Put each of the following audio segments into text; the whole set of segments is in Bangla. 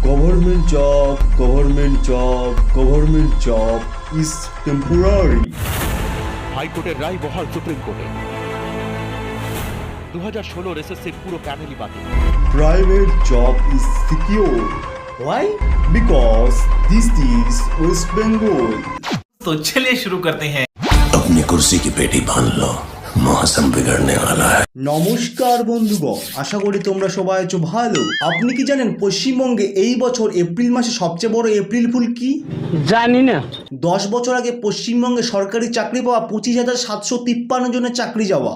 Government job, government job, government job is temporary. হাইকোর্টের রায় বহাল সুপ্রিম কোর্টে দু হাজার ষোলোর এসএসসির পুরো প্যানেলই বাতিল Private job is secure. Why? Because this is West Bengal. तो चलिए शुरू करते हैं अपनी कुर्सी की पेटी बांध लो मौसम बिगड़ने वाला है নমস্কার বন্ধুগণ আশা করি তোমরা সবাই আছো ভালো আপনি কি জানেন পশ্চিমবঙ্গে এই বছর এপ্রিল মাসে সবচেয়ে বড় এপ্রিল ফুল কি জানি না দশ বছর আগে পশ্চিমবঙ্গে সরকারি চাকরি পাওয়া পঁচিশ হাজার সাতশো তিপ্পান্ন জনের চাকরি যাওয়া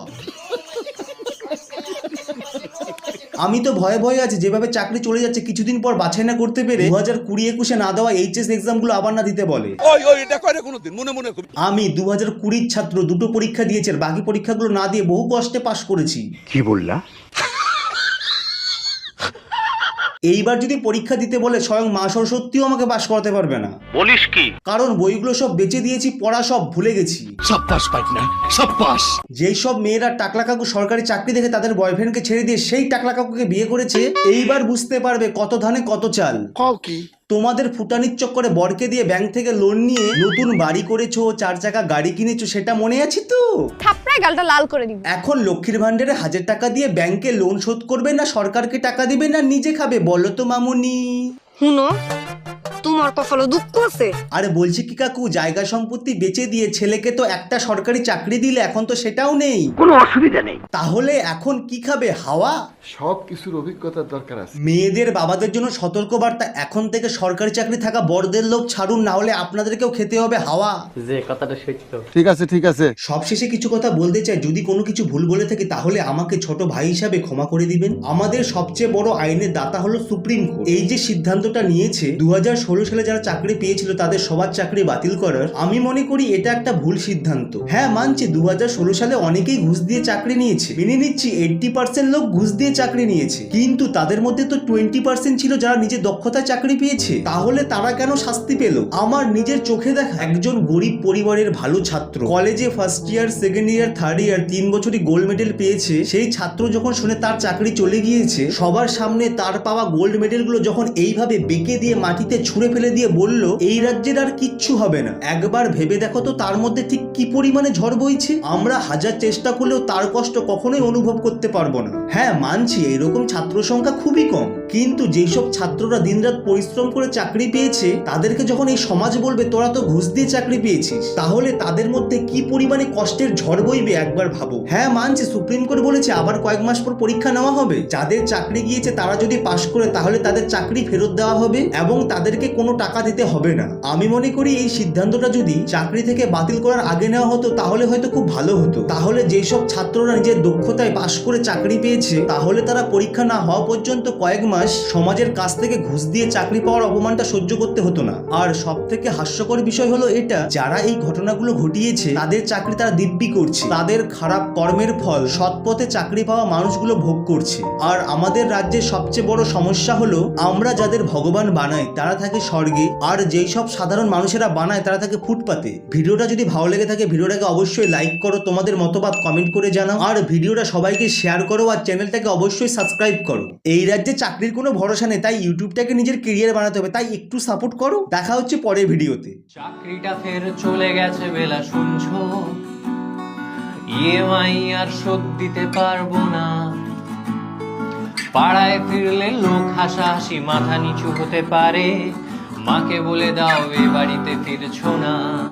আমি তো ভয়ে ভয়ে আছি যেভাবে চাকরি চলে যাচ্ছে কিছুদিন পর বাছাই না করতে পেরে দু হাজার কুড়ি একুশে না দেওয়া এইচএস এক্সামগুলো আবার না দিতে বলে। আমি দু হাজার কুড়ির ছাত্র দুটো পরীক্ষা দিয়েছি বাকি পরীক্ষাগুলো না দিয়ে বহু কষ্টে পাশ করেছি। কি বললা? এইবার যদি পরীক্ষা দিতে বলে স্বয়ং মা সরস্বতীও আমাকে পাশ করাতে পারবে না। বলিস কি? কারণ বইগুলো সব বেঁচে দিয়েছি পড়া সব ভুলে গেছি। সব পাস পাই না সব পাস। যেই সব মেয়েরা টাকলা কাকু সরকারি চাকরি দেখে তাদের বয়ফ্রেন্ডকে ছেড়ে দিয়ে সেই টাকলা কাকুকে বিয়ে করেছে এইবার বুঝতে পারবে কত ধানে কত চাল। কি? তোমাদের ফুটানির চক্করে বরকে দিয়ে ব্যাংক থেকে লোন নিয়ে নতুন বাড়ি করেছ চার চাকা গাড়ি কিনেছো সেটা মনে আছে তো? থাপড়ায় গালটা লাল করে দিবি। এখন লক্ষ্মীর ভান্ডারে হাজার টাকা দিয়ে ব্যাংকে লোন শোধ করবে না সরকারকে টাকা দিবে না নিজে খাবে বলো তো মামুনি। হুনো তোমার কপালে দুঃখ আছে? আরে বলছি কি কাকু জায়গা সম্পত্তি বেচে দিয়ে ছেলেকে তো একটা সরকারি চাকরি দিলে এখন তো সেটাও নেই। কোনো অসুবিধা নেই। তাহলে এখন কি খাবে হাওয়া? সব কিছুর অভিজ্ঞতার দরকার আছে। মেয়েদের বাবাদের জন্য সতর্কবার্তা এখন থেকে সরকারি চাকরি থাকা বড়দের লোক ছাড়ুন না হলে আপনাদেরকেও খেতে হবে হাওয়া। যে কথাটা সত্য ঠিক আছে ঠিক আছে। সবশেষে কিছু কথা বলতে চাই যদি কোনো কিছু ভুল বলে থাকি তাহলে আমাকে ছোট ভাই হিসাবে ক্ষমা করে দিবেন। আমাদের সবচেয়ে বড় আইনের দাতা হলো সুপ্রিম কোর্ট। এই যে সিদ্ধান্তটা নিয়েছে দু হাজার সালে যারা চাকরি পেয়েছিল তাদের সবার চাকরি বাতিল করার, আমি মনে করি এটা একটা ভুল সিদ্ধান্ত। হ্যাঁ মানছি দু সালে অনেকেই ঘুষ দিয়ে চাকরি নিয়েছে। মেনে নিচ্ছি এইটটি পার্সেন্ট লোক ঘুষ দিয়ে চাকরি নিয়েছে। কিন্তু তাদের মধ্যে তো টোয়েন্টি পার্সেন্ট ছিল যারা নিজের দক্ষতায় চাকরি পেয়েছে। তাহলে তারা কেন শাস্তি পেল? আমার নিজের চোখে দেখা একজন গরিব পরিবারের ভালো ছাত্র। কলেজে first year second year third year তিন বছরই গোল্ড মেডেল পেয়েছে। সেই ছাত্র যখন শুনে তার চাকরি চলে গিয়েছে, সবার সামনে তার পাওয়া গোল্ড মেডেলগুলো যখন এইভাবে বেঁকে দিয়ে মাটিতে ছুঁড়ে ফেলে দিয়ে বলল, এই রাজ্যের আর কিচ্ছু হবে না। একবার ভেবে দেখো তো তার মধ্যে ঠিক কি পরিমাণে ঝড় বইছে। আমরা হাজার চেষ্টা করলেও তার কষ্ট কখনোই অনুভব করতে পারব না। হ্যাঁ মানছি এরকম ছাত্র সংখ্যা খুবই কম। কিন্তু যেসব ছাত্ররা দিনরাত পরিশ্রম করে চাকরি পেয়েছে, তাদেরকে যখন এই সমাজ বলবে, তোরা তো ঘুষ দিয়ে চাকরি পেয়েছিস, তাহলে তাদের মধ্যে কি পরিমাণে কষ্টের ঝড় বইবে একবার ভাবো। হ্যাঁ মানছি, সুপ্রিম কোর্ট বলেছে আবার কয়েক মাস পর পরীক্ষা নেওয়া হবে। যাদের চাকরি গিয়েছে, তারা যদি পাশ করে, তাহলে তাদের চাকরি ফেরত দেওয়া হবে এবং তাদেরকে কোনো টাকা দিতে হবে না। আমি মনে করি এই সিদ্ধান্তটা যদি চাকরি থেকে বাতিল করার আগে নেওয়া হতো, তাহলে হয়তো খুব ভালো হতো। তাহলে যেসব ছাত্ররা নিজের দক্ষতায় পাশ করে চাকরি পেয়েছে, তাহলে তারা পরীক্ষা না হওয়া পর্যন্ত কয়েক মাস সমাজের কাছ থেকে ঘুষ দিয়ে চাকরি পাওয়ার অপমানটা সহ্য করতে হতো না। আর সব থেকে হাস্যকর বিষয় হলো এটা, যারা এই ঘটনাগুলো ঘটিয়েছে, তাদের চাকরি তারা দিব্যি করছে। তাদের খারাপ কর্মের ফল সৎ পথে চাকরি পাওয়া মানুষগুলো ভোগ করছে। আর আমাদের রাজ্যের সবচেয়ে বড় সমস্যা হলো, আমরা যাদের ভগবান বানাই, তারা থাকে স্বর্গে। আর যেই সব সাধারণ মানুষেরা বানায়, তারা থাকে ফুটপাতে। ভিডিওটা যদি ভালো লেগে থাকে, ভিডিওটাকে অবশ্যই লাইক করো, তোমাদের মতবাদ কমেন্ট করে জানাও। আর ভিডিওটা সবাইকে শেয়ার করো, আর চ্যানেলটাকে অবশ্যই সাবস্ক্রাইব করো। এই রাজ্যে চাকরির কোনো ভরসা নেই, তাই ইউটিউবটাকে নিজের কেরিয়ার বানাতে হবে, তাই একটু সাপোর্ট করো। দেখা হচ্ছে পরের ভিডিওতে। চাকরিটা ফের চলে গেছে বেলা শুনছো। ইএমআই আর শোধ দিতে পারব না। পাড়ায় ফিরলে লোক হাসাহাসি, মাথা নিচু হতে পারে। মাকে বলে দাও, এ বাড়িতে ফিরছো না।